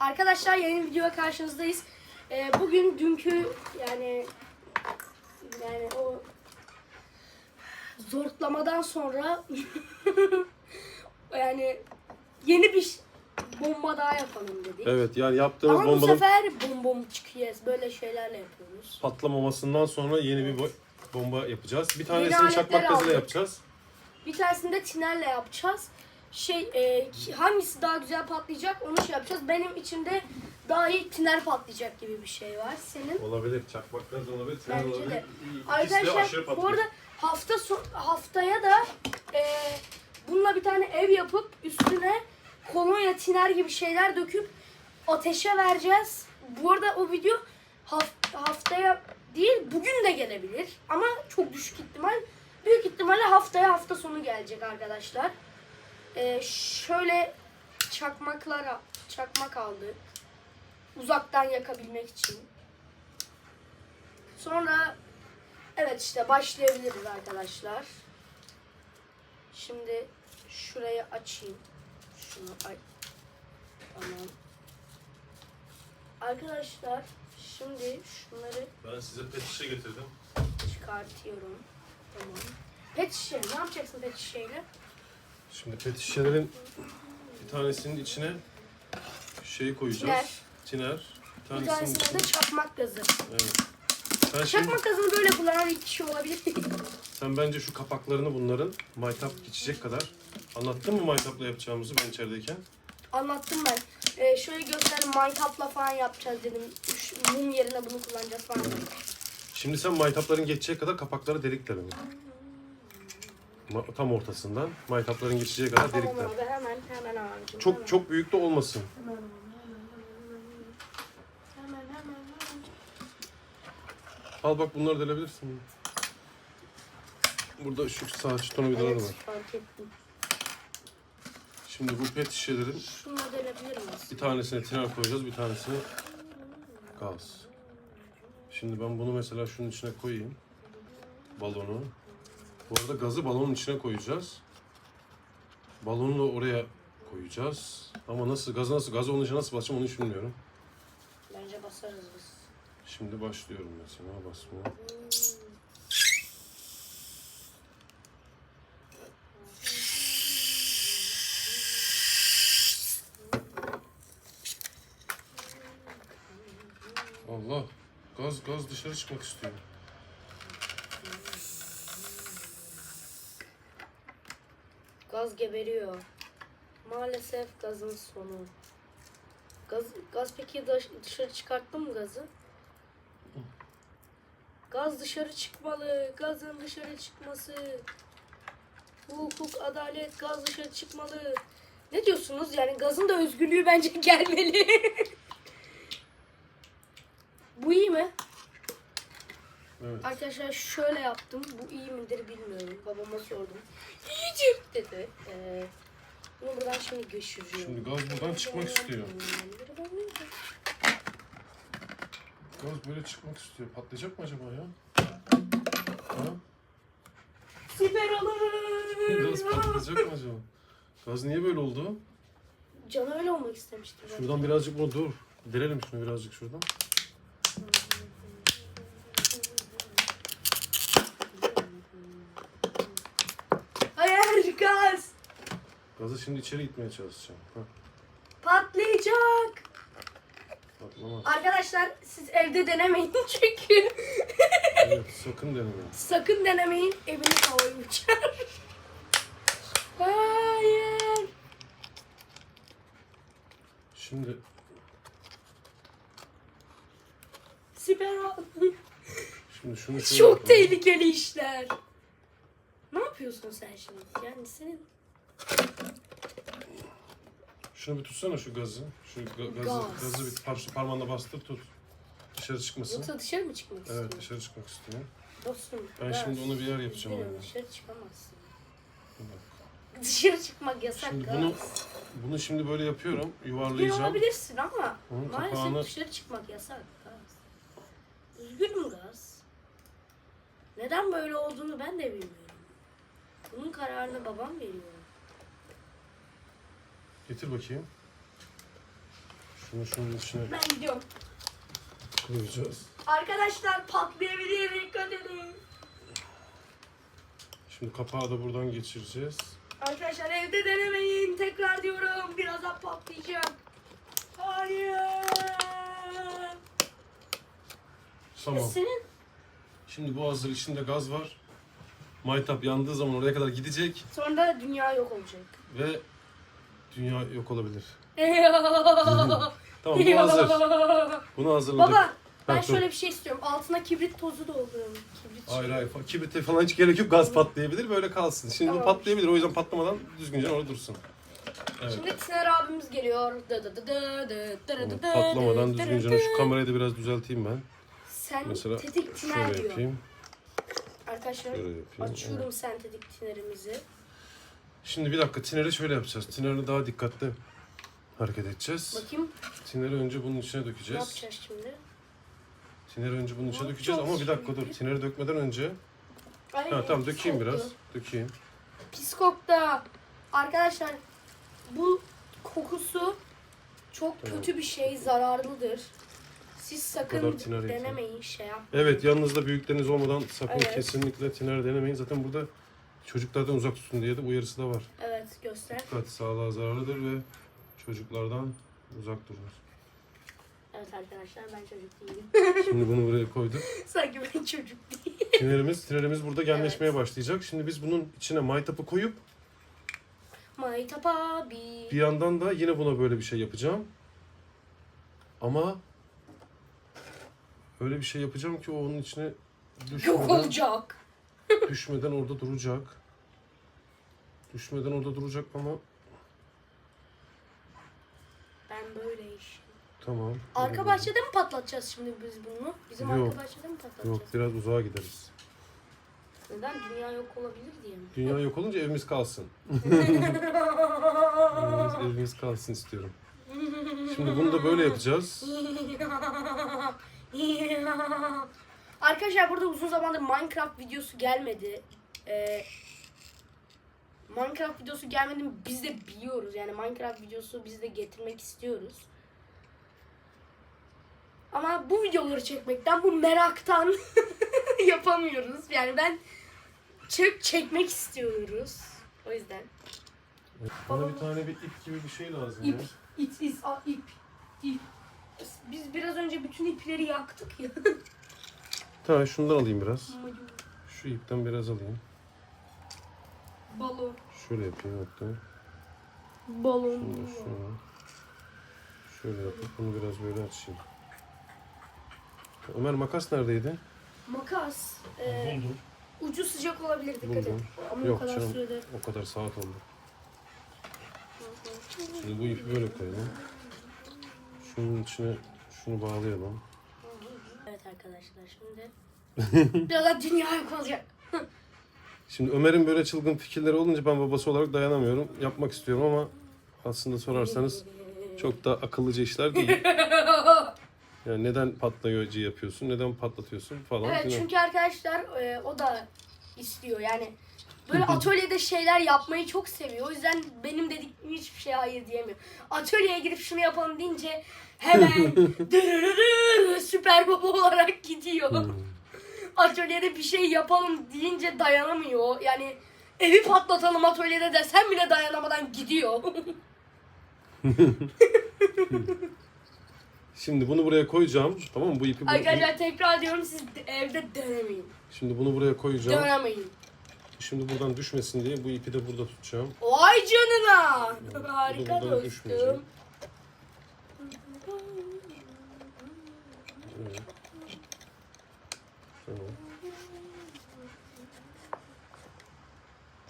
Arkadaşlar yeni videoya karşınızdayız. Ee, bugün dünkü yani yani o zortlamadan sonra yani yeni bir bomba daha yapalım dedik. Evet yani yaptığımız Ama bu bombanın sefer bom bom çıkıyor. Böyle şeylerle yapıyoruz. patlamamasından sonra yeni bir bo- bomba yapacağız. Bir tanesini aletler çakmak gazıyla aldık. yapacağız. Bir tanesini de tinerle yapacağız. Şey e, hangisi daha güzel patlayacak onu şey yapacağız. Benim içimde daha iyi tiner patlayacak gibi bir şey var. Senin? Olabilir. Çakmak gaz olabilir. tren Bence olabilir. de. İkisi de aşırı Arkadaşlar bu arada hafta son, haftaya da e, bununla bir tane ev yapıp üstüne kolonya tiner gibi şeyler döküp ateşe vereceğiz. Bu arada o video haf- haftaya değil bugün de gelebilir ama çok düşük ihtimal. Büyük ihtimalle haftaya hafta sonu gelecek arkadaşlar. E, şöyle çakmaklar çakmak aldık. Uzaktan yakabilmek için. Sonra evet işte başlayabiliriz arkadaşlar. Şimdi şurayı açayım. Şunu ay. Tamam. Arkadaşlar şimdi şunları Ben size pet şişe getirdim. çıkartıyorum. Tamam. Pet şişe ne yapacaksın pet şişeyle? Şimdi pet şişelerin bir tanesinin içine şey koyacağız. Tiner. Bir tanesinin tanesinde içine. de çakmak gazı. Evet. Sen şimdi Çakmak gazını böyle kullanan ilk kişi olabilir. sen bence şu kapaklarını bunların maytap geçecek kadar anlattın mı maytapla yapacağımızı ben içerideyken? Anlattım ben. Ee, şöyle göstereyim. Maytapla falan yapacağız dedim. Şu mum yerine bunu kullanacağız falan dedim. Şimdi sen maytapların geçeceği kadar kapakları delikle benim. Tam ortasından maytapların geçeceği kadar Tamam delikler. abi hemen hemen abicim. Çok hemen. çok büyük de olmasın. Hemen hemen hemen. Al bak bunları delebilirsin. Burada şu saat tornavidaları Evet var. fark ettim. Şimdi bu pet şişelerin Şunu da delebilir miyiz? bir tanesine tiner koyacağız, bir tanesine gaz. Şimdi ben bunu mesela şunun içine koyayım. Balonu. Bu arada gazı balonun içine koyacağız. Balonu da oraya koyacağız. Ama nasıl, gazı nasıl, gazı onun içine nasıl basacağım onu hiç bilmiyorum. Bence basarız biz. Şimdi başlıyorum mesela basmaya. Allah. Gaz gaz dışarı çıkmak istiyor. Gaz geberiyor. Maalesef gazın sonu. Gaz, gaz peki dış- dışarı çıkarttın mı gazı? Gaz dışarı çıkmalı. Gazın dışarı çıkması. Hukuk, adalet, gaz dışarı çıkmalı. Ne diyorsunuz? Yani gazın da özgürlüğü bence gelmeli. Bu iyi mi? Evet. Arkadaşlar şöyle yaptım. Bu iyi midir bilmiyorum. Babama sordum. İyidir dedi. Ee, bunu buradan şimdi geçiriyorum. Şimdi gaz buradan çıkmak istiyor. Gaz böyle çıkmak istiyor. Patlayacak mı acaba ya? Ha? Süper Gaz olur. patlayacak mı acaba? Gaz niye böyle oldu? Canı öyle olmak istemiştim. ben. Şuradan birazcık bunu dur. Delelim şunu birazcık şuradan. Hayır gaz. Gazı şimdi içeri gitmeye çalışacağım. Ha, Patlayacak. patlamaz. Arkadaşlar siz evde denemeyin çünkü. Evet, sakın denemeyin. Sakın denemeyin. Eviniz havaya uçar. Hayır. Şimdi Süper oldu. şimdi şunu şöyle Çok yapalım. tehlikeli işler. Ne yapıyorsun sen şimdi? Yani senin Şunu bir tutsana şu gazı. Şu ga- gazı, Gaz. gazı bir par parmağınla bastır tut. Dışarı çıkmasın. yoksa dışarı mı çıkmak Evet istiyorsun? dışarı çıkmak istiyor. Dostum. Ben gaz. şimdi onu bir yer yapacağım Üzgünüm. Dışarı çıkamazsın. Bir dakika. Dışarı çıkmak yasak Şimdi gaz. bunu bunu şimdi böyle yapıyorum. Üzgün Yuvarlayacağım. olabilirsin ama Onun maalesef kapağını dışarı çıkmak yasak gaz. Üzgünüm gaz. Neden böyle olduğunu ben de bilmiyorum. Bunun kararını babam veriyor. Getir bakayım. Bunu şunun içine Ben gidiyorum. koyacağız. Arkadaşlar patlayabilir dikkat edin. Şimdi kapağı da buradan geçireceğiz. Arkadaşlar evde denemeyin. Tekrar diyorum birazdan patlayacak. Hayır. Tamam. Senin Şimdi bu hazır. içinde gaz var. Maytap yandığı zaman oraya kadar gidecek sonra da dünya yok olacak. ve dünya yok olabilir. Tamam bu hazır. Bunu hazırladık. Baba ben Ha, dur. şöyle bir şey istiyorum. Altına kibrit tozu. Kibrit. Hayır hayır. fa- Kibrite falan hiç gerek yok. Gaz patlayabilir. Böyle kalsın. Şimdi bu Tamam. patlayabilir. O yüzden patlamadan düzgünce orada dursun. Evet. Şimdi Tiner abimiz geliyor. Dı dı dı dı dı dı dı Onu dı patlamadan dı dı düzgünce dı. şu kamerayı da biraz düzelteyim ben. Sen Mesela tetik tiner Şöyle diyor. yapayım. Arkadaşlar Şöyle yapayım. açıyorum sentetik tinerimizi. Şimdi bir dakika tineri şöyle yapacağız. Tineri daha dikkatli hareket edeceğiz. Bakayım Tineri önce bunun içine ne dökeceğiz. yapacağız şimdi. Tineri önce bunun içine Ne dökeceğiz ama bir dakika dur. şimdi? Tineri dökmeden önce Ay, ha tamam pis dökeyim koktu. biraz. Dökeyim. Pis koktu. Arkadaşlar bu kokusu çok Tamam. kötü bir şey, zararlıdır. Siz kadar sakın tiner yeter. denemeyin şey yap. Evet yanınızda büyükleriniz olmadan sakın Evet. kesinlikle tiner denemeyin. Zaten burada çocuklardan uzak tutun diye de uyarısı da var. Evet göster. Dikkat sağlığa zararlıdır ve çocuklardan uzak durunuz. Evet arkadaşlar ben çocuk değilim. Şimdi bunu buraya koyduk. Sanki ben çocuk değilim. Tinerimiz, tinerimiz burada genleşmeye başlayacak. Şimdi biz bunun içine maytapı koyup Maytap abi. bir yandan da yine buna böyle bir şey yapacağım. Ama öyle bir şey yapacağım ki o onun içine Yok düşmeden, olacak. Düşmeden orada duracak. Düşmeden orada duracak ama Ben böyle iş. tamam. Arka bahçede mi patlatacağız şimdi biz bunu? Bizim Yok. arka bahçede mi patlatacağız? Yok biraz uzağa gideriz. Neden? Dünya yok olabilir diye mi? Dünya yok olunca evimiz kalsın. evimiz, evimiz kalsın istiyorum. Şimdi bunu da böyle yapacağız. Arkadaşlar burada uzun zamandır Minecraft videosu gelmedi. Ee, Minecraft videosu gelmedi mi biz de biliyoruz. Yani Minecraft videosu biz de getirmek istiyoruz. Ama bu videoları çekmekten, bu meraktan yapamıyoruz. Yani ben çek çekmek istiyoruz. O yüzden. Bana bir tane bir ip gibi bir şey lazım İp, ya. ip, ip, a, ip, ip. Biz biraz önce bütün ipleri yaktık ya. Tamam şundan alayım biraz. Şu ipten biraz alayım. Balon. Şöyle yapayım hatta. Balon. Şunu, şunu. Şöyle yapıp bunu biraz böyle açayım. Ömer makas neredeydi? Makas. Ee, Buldum. ucu sıcak olabilir dikkat et. Buldum. Ama Yok o kadar canım. sürede. O kadar saat oldu. Şimdi bu ipi böyle koyalım. Şunun içine şunu bağlayalım. Arkadaşlar şimdi birazdan dünya yok olacak. Şimdi Ömer'in böyle çılgın fikirleri olunca ben babası olarak dayanamıyorum. Yapmak istiyorum ama aslında sorarsanız çok da akıllıca işler değil. Yani neden patlayıcı yapıyorsun, neden patlatıyorsun falan Evet filan. çünkü arkadaşlar e, o da istiyor yani. Böyle atölyede şeyler yapmayı çok seviyor. O yüzden benim dediklerime hiçbir şeye hayır diyemiyor. Atölyeye gidip şunu yapalım deyince hemen dırırırır süper baba olarak gidiyor. Atölyede bir şey yapalım deyince dayanamıyor. Yani evi patlatalım atölyede desem bile dayanamadan gidiyor. Şimdi bunu buraya koyacağım. Tamam mı? Bu ipi bu- Arkadaşlar tekrar diyorum siz de- evde denemeyin. Şimdi bunu buraya koyacağım. Denemeyin. Şimdi buradan düşmesin diye bu ipi de burada tutacağım. Vay canına. Bu da Harika buradan düşmeyecek. dostum. Evet. Tamam.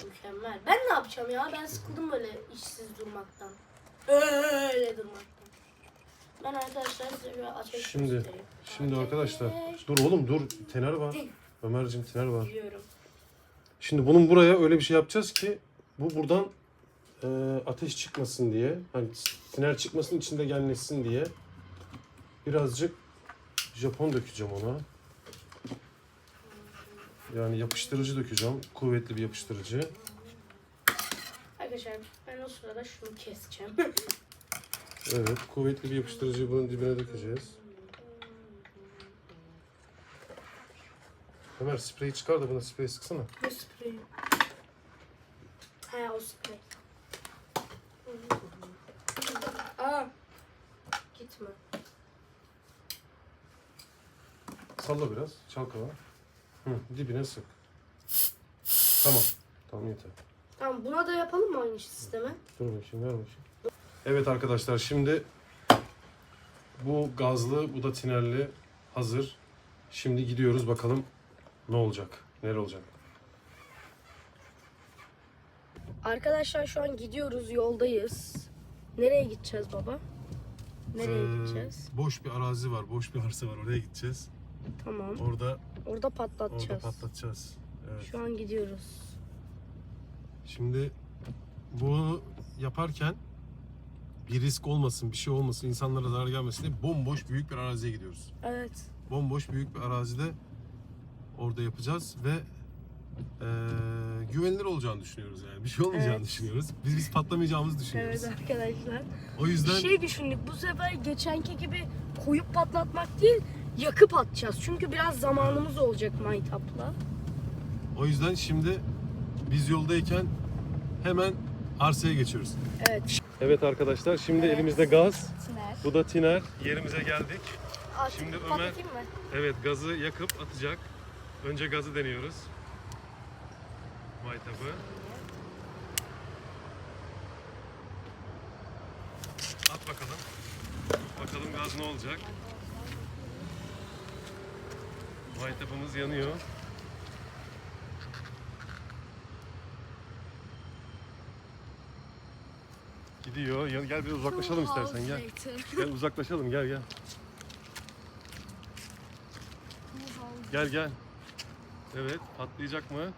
Mükemmel. Ben ne yapacağım ya? Ben sıkıldım böyle işsiz durmaktan. Öyle durmaktan. Ben arkadaşlar size bir ateş Şimdi, şimdi arkadaşlar dur oğlum dur tener var. Ömerciğim tener var. Biliyorum. Şimdi bunun buraya öyle bir şey yapacağız ki bu buradan e, ateş çıkmasın diye hani tiner çıkmasın içinde genleşsin diye birazcık Japon dökeceğim ona. Yani yapıştırıcı dökeceğim. Kuvvetli bir yapıştırıcı. Arkadaşlar ben o sırada şunu keseceğim. Evet, kuvvetli bir yapıştırıcıyı bunun dibine dökeceğiz. Ömer spreyi çıkar da buna sprey sıksana. Bu sprey. He o sprey. Aa. Gitme. Salla biraz, çalkala. Hı, dibine sık. Tamam. Tamam yeter. Tamam buna da yapalım mı aynı sistemi? Dur bakayım, ver bakayım. Evet arkadaşlar şimdi bu gazlı, bu da tinerli hazır. Şimdi gidiyoruz bakalım ne olacak, neler olacak. Arkadaşlar şu an gidiyoruz yoldayız. Nereye gideceğiz baba? Nereye Ee, gideceğiz? Boş bir arazi var, boş bir arsa var. Oraya gideceğiz. Tamam. Orada Orada patlatacağız. orada patlatacağız. Evet. Şu an gidiyoruz. Şimdi bu yaparken bir risk olmasın, bir şey olmasın, insanlara zarar gelmesin diye bomboş büyük bir araziye gidiyoruz. Evet. Bomboş büyük bir arazide orada yapacağız ve eee, güvenilir olacağını düşünüyoruz yani. Bir şey olmayacağını Evet. düşünüyoruz. Biz biz patlamayacağımızı düşünüyoruz. Evet arkadaşlar. O yüzden şey düşündük. Bu sefer geçenki gibi koyup patlatmak değil, yakıp atacağız. Çünkü biraz zamanımız olacak maytapla. o yüzden şimdi biz yoldayken hemen arsaya geçiyoruz. Evet. Evet arkadaşlar şimdi Evet. elimizde gaz. Tiner. Bu da tiner. Yerimize geldik. Artık Şimdi Ömer- patlatayım mı? Evet gazı yakıp atacak. Önce gazı deniyoruz. Maytabı. At bakalım. Bakalım gaz ne olacak. Maytabımız yanıyor. Gidiyor. Ya- Gel biraz uzaklaşalım istersen gel. Gel uzaklaşalım gel gel. Gel gel. Evet patlayacak mı?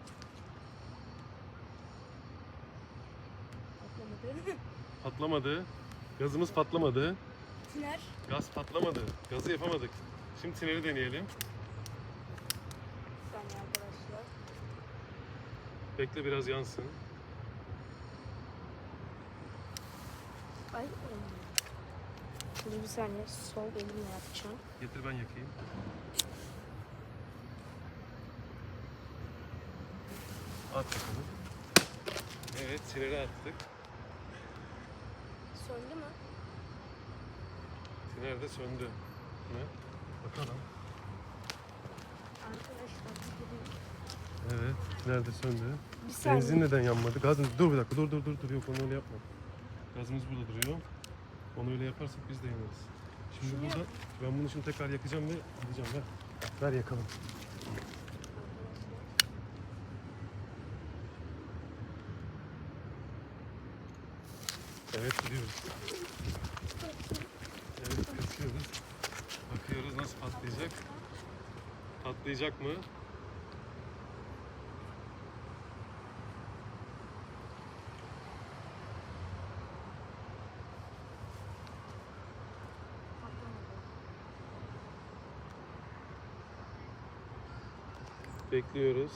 Patlamadı. Gazımız patlamadı. Tiner. Gaz patlamadı. Gazı yapamadık. Şimdi tineri deneyelim. Bir saniye arkadaşlar. Bekle biraz yansın. Ay. Şimdi bir saniye sol elimle yapacağım. Getir ben yakayım. At bakalım. Evet tineri attık. Söndü mü? Tiner de söndü. Ne? Bakalım. Arkadaşlar Evet tiner de söndü. Bir saniye. Benzin neden yanmadı? Gaz dur bir dakika dur dur dur dur yok onu öyle yapma. Gazımız burada duruyor. Onu öyle yaparsak biz de yanarız. Şimdi Şunu burada ben bunu şimdi tekrar yakacağım ve gideceğim ver. Ver yakalım. Evet gidiyoruz. Evet kaçıyoruz. Bakıyoruz nasıl patlayacak. Patlayacak mı? Bekliyoruz.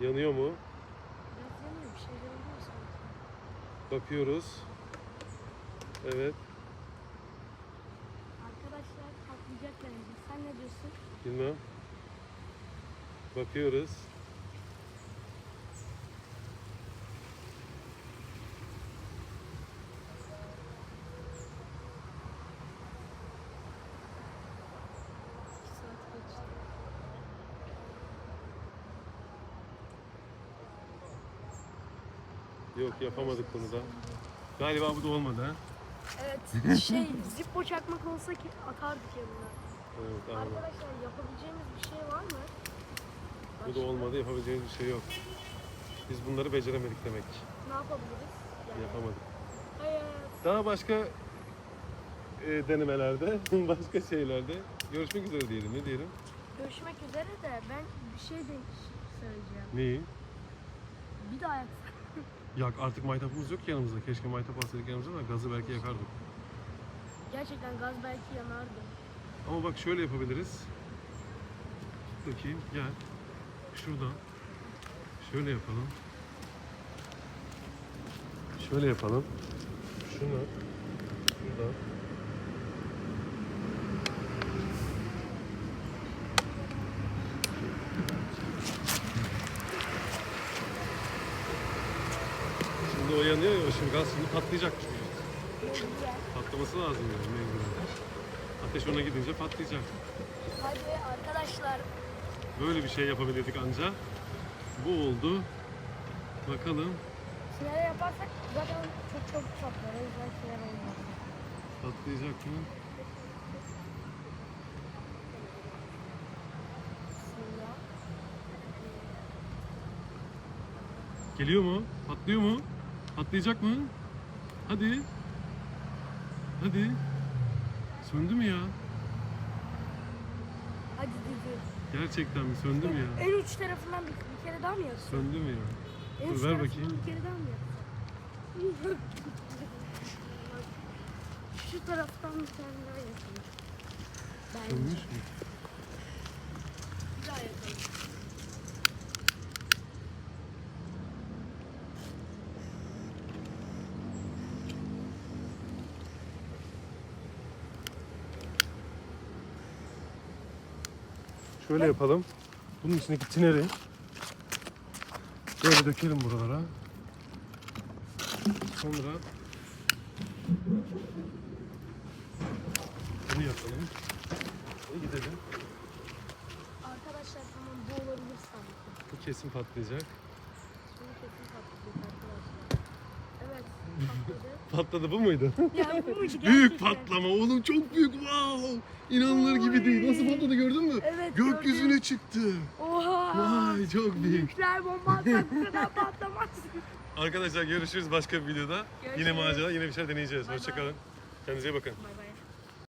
Yanıyor mu? Biraz yanıyor, bir şeyler oluyor sanki. Bakıyoruz. Evet. Arkadaşlar patlayacak bence. Sen ne diyorsun? Bilmem. Bakıyoruz. İki saat geçti. Yok yapamadık bunu da. Galiba bu da olmadı ha. Evet şey zippo çakmak olsa ki atardık yanına. Evet aynen. Arkadaşlar yapabileceğimiz bir şey var mı? Bu da olmadı. Yapabileceğimiz bir şey yok. Biz bunları beceremedik demek. Ne yapabiliriz? Yani, Yapamadık. Hayır. Daha başka e, denemelerde, başka şeylerde görüşmek üzere diyelim. Ne diyelim? Görüşmek üzere de ben bir şey de söyleyeceğim. Neyi? Bir daha yak. Ya artık maytapımız yok ki yanımızda. Keşke maytap alsaydık yanımıza da gazı belki yakardık. Gerçekten gaz belki yanardı. Ama bak şöyle yapabiliriz. Bakayım gel. Şuradan. Şöyle yapalım. Şöyle yapalım. Şuna. Şurada. Şimdi şimdi gaz şimdi patlayacak. Patlaması lazım yani mecburen. Ateş ona gidince patlayacak. Hadi arkadaşlar. Böyle bir şey yapabilirdik anca. Bu oldu. Bakalım Sinere yaparsak zaten çok çabuk patlar. O yüzden siner olmaz. patlayacak mı? Geliyor mu? Patlıyor mu? Patlayacak mı? Hadi. Hadi. Söndü mü ya? Hadi dedi. Gerçekten mi? Söndü mü ya? En uç tarafından bir, bir kere daha mı yapsın? Söndü mü ya? En Dur, uç ver tarafından bakayım. Bir kere daha mı yapsın? Şu taraftan bir tane daha yapalım. Bence. Sönmüş mü? Bir daha yapalım. Şöyle yapalım. Bunun içindeki tineri böyle dökelim buralara. Sonra bunu yapalım. Ve gidelim. Arkadaşlar tamam bu olabilir sanki. Bu kesin patlayacak. Bunu kesin patlayacak arkadaşlar. Evet patladı. Bu muydu? ya bu muydu büyük patlama oğlum çok büyük. Wow! İnanılır gibi değil. Nasıl patladı gördün mü? Evet, Gökyüzüne gördüm. çıktı. Oha. Vay çok büyük. Nükleer bomba atsak bu kadar patlamaz. Arkadaşlar görüşürüz başka bir videoda. Yine Görüşürüz. macera, yine bir şey deneyeceğiz. Hoşçakalın. Kendinize iyi bakın. Bay bay.